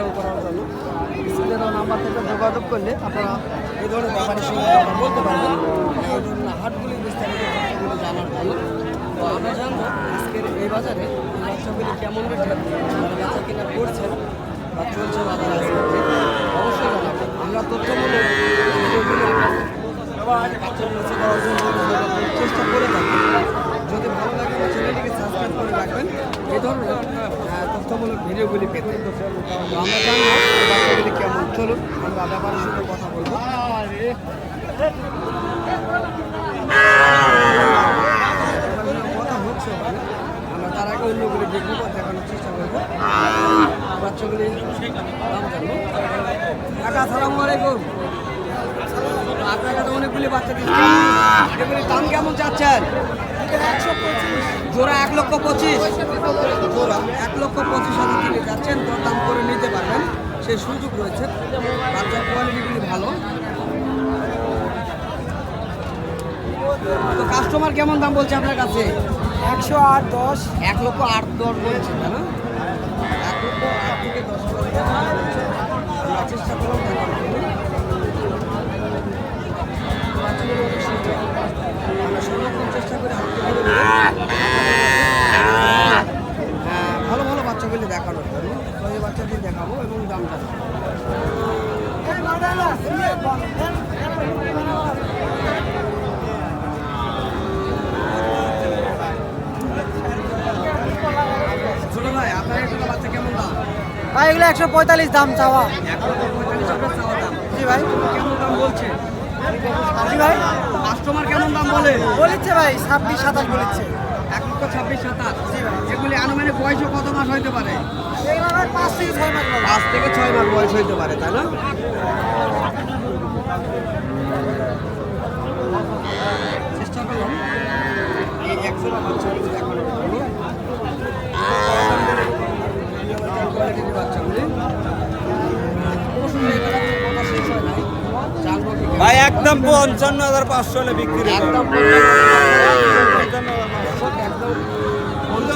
সংগ্রহ করার জন্য স্কুলে নাম্বার থেকে যোগাযোগ করলে আপনারা এই ধরনের ব্যাপারে সঙ্গে বলতে পারবেন। এই ধরনের হাটগুলি বিস্তারিত তথ্যগুলি জানার ভালো তো আমরা জানব আজকের এই বাজারে এই বাচ্চাগুলি কেমন রেটে যারা বেচা কিনা করছেন বা চলছে বাজারে আজকে। অবশ্যই জানাবেন। আমরা তথ্যমূলক ভিডিওগুলি চেষ্টা করে থাকি। যদি ভালো লাগে, চ্যানেলটিকে সাবস্ক্রাইব করে রাখবেন। ধরনের তথ্যমূলক ভিডিওগুলি পেতে। আমরা জানব বাচ্চাগুলি কেমন চলুন, আমরা ব্যাপারের সঙ্গে কথা বলব। কথা হচ্ছে আমরা তার আগে অন্যগুলি দেখব, দেখানোর চেষ্টা করব। বাচ্চাগুলি দাম সালাম আলাইকুম। আপনার কাছে অনেকগুলি বাচ্চা এগুলির দাম কেমন চাচ্ছেন? জোড়া এক লক্ষ পঁচিশ। জোড়া এক লক্ষ পঁচিশ হাজার কিনে যাচ্ছেন তো দাম করে নিতে পারবেন। সেই সুযোগ রয়েছে। বাচ্চার কোয়ালিটিগুলি ভালো। তো কাস্টমার কেমন দাম বলছে আপনার কাছে? একশো আট দশ। এক লক্ষ আট দশ বলছে তাই না? এক লক্ষ আট থেকে দশ হাজার টাকা বলছে। আমরা চেষ্টা করব দেখার জন্য। বাচ্চাগুলো অনেক সুন্দর। আমরা সর্বক্ষণ চেষ্টা করি হাতে ধরে নিয়ে, আহ, ভালো ভালো বাচ্চাগুলি দেখানোর জন্য। তো এই দেখাবো এবং দাম ভাই আপনার এগুলো কেমন দাম? ভাই এগুলো একশো পঁয়তাল্লিশ দাম চাওয়া। এক পঁয়তাল্লিশ চাওয়া জি ভাই। কেমন দাম বলছে? জি ভাই। কাস্টমার কেমন দাম বলে? বলেছে ভাই ছাব্বিশ সাতাশ বলেছে। এক লক্ষ ছাব্বিশ সাতাশ। এগুলি আনুমানিক বয়সও কত মাস হইতে পারে? পাঁচ থেকে ছয় মাস পাঁচ থেকে ছয় মাস বয়স হইতে পারে তাই না? চেষ্টা করলাম এই একশো। ভাই একদম পঞ্চান্ন হাজার পাঁচশো হলে বিক্রি একদম পঞ্চান্ন হাজার দর্শক একদম পঞ্চান্ন হাজার পঁচপান্ন হাজার রাতে লেগে আছে আমি দেখছি বাচ্চাটি ভালো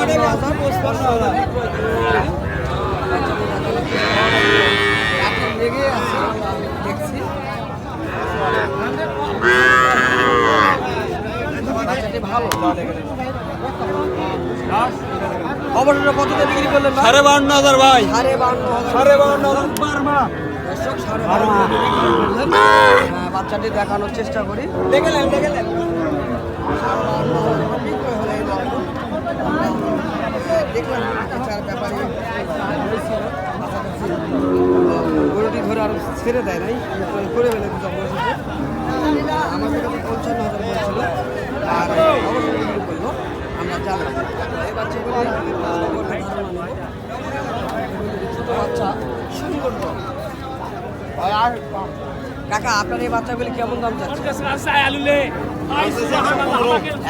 অবশ্যই কতটা বিক্রি করলেন? সাড়ে বান্ন হাজার ভাই সাড়ে বান্ন সাড়ে বান্ন হাজার। হ্যাঁ, বাচ্চাটি দেখানোর চেষ্টা করি দেখলেন দেখলেন দেখলাম চার ব্যাপারে গরুটি ধরে আর ছেড়ে দেয় নাই করে ফেলে দিতে অবশেষে আমাদের কাছে পঞ্চান্ন হাজার বলছিল আর অবশ্যই বিক্রি করল আমরা জানলাম ছোটো বাচ্চা। আর কাকা আপনার এই বাচ্চাগুলি কেমন দাম চাচ্ছে?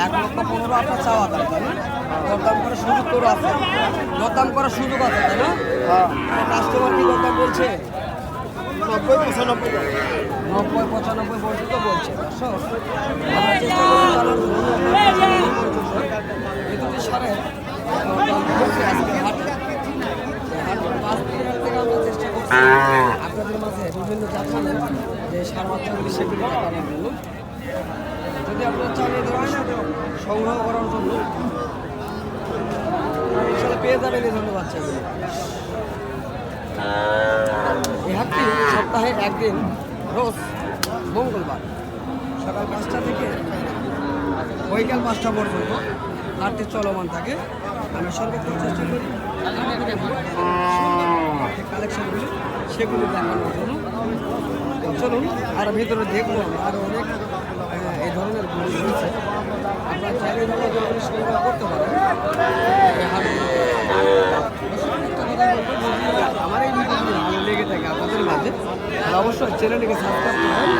এক লক্ষ পনেরো আপনার চাওয়া দাম তাই না? দরদাম করার সুযোগ করে আছে। দরদাম করার সুযোগ আছে তাই না? কাস্টমার কি দরদাম বলছে নব্বই পঁচানব্বই নব্বই পঁচানব্বই পর্যন্ত বলছে চেষ্টা করছি আপনাদের মাঝে বিভিন্ন জাতমানের যে সার বাচ্চাগুলি সেগুলি দেখানোর জন্য যদি আপনারা চান এই সংগ্রহ করার জন্য পেয়ে যাবেন এই ধরনের বাচ্চাগুলি এই হাটটি সপ্তাহে একদিন, রোজ মঙ্গলবার। সকাল পাঁচটা থেকে বৈকাল পাঁচটা পর্যন্ত হাটটি চলমান থাকে। আমরা সর্বোচ্চ চেষ্টা করি কালেকশনগুলি, সেগুলি দেখানোর জন্য। চলুন, আর ভিতরে দেখব আরও অনেক এই ধরনের আপনারা চাইলে করতে পারেন এই হাটগুলো। একটা কথা বলব, যদি আমার এই ভিডিওগুলি ভালো লেগে থাকে আপনাদের অবশ্যই চ্যানেলটিকে সাবস্ক্রাইব করবেন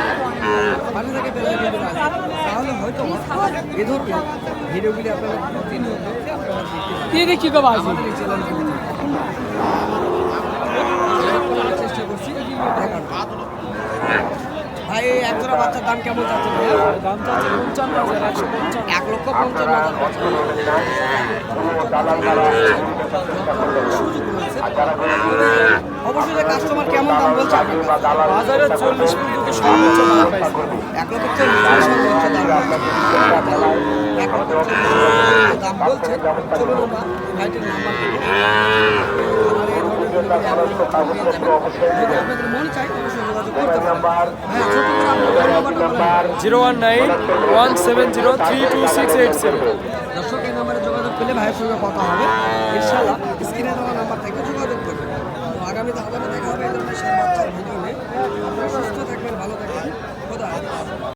পাশে থেকে তাহলে হয়তো এ ধরনের ভিডিওগুলি আপনারা প্রতিনিয়ত আপনারা কি কবা আমাদের এই চ্যানেলটি চেষ্টা করছি। দেখানোর। এই এক জোড়া বাচ্চার দাম কেমন যাচ্ছে দাম চাচ্ছে পঞ্চান্ন হাজার একশো পঞ্চান্ন। এক লক্ষ পঞ্চান্ন হাজার অবশ্যই কাস্টমার কেমন দাম বলছে বাজারে চল্লিশ পর্যন্ত সর্বোচ্চ দাম পাইছে। এক লক্ষ চল্লিশ সর্বোচ্চ দাম বলছে। চলুন আমরা নাম্বার অবশ্যই হ্যাঁ বলুন। Zero one nine one seven zero three two six eight seven দর্শক এই নাম্বারে যোগাযোগ করলে ভাইয়ের সঙ্গে কথা হবে। ইনশাল্লাহ স্ক্রিনে দেওয়া নাম্বার থেকে যোগাযোগ করবেন। তো আবারও দেখা হবে এই ধরনের সেই বাচ্চার ভিডিও নিয়ে। আপনারা সুস্থ থাকবেন ভালো থাকবেন। খোদা হাফেজ।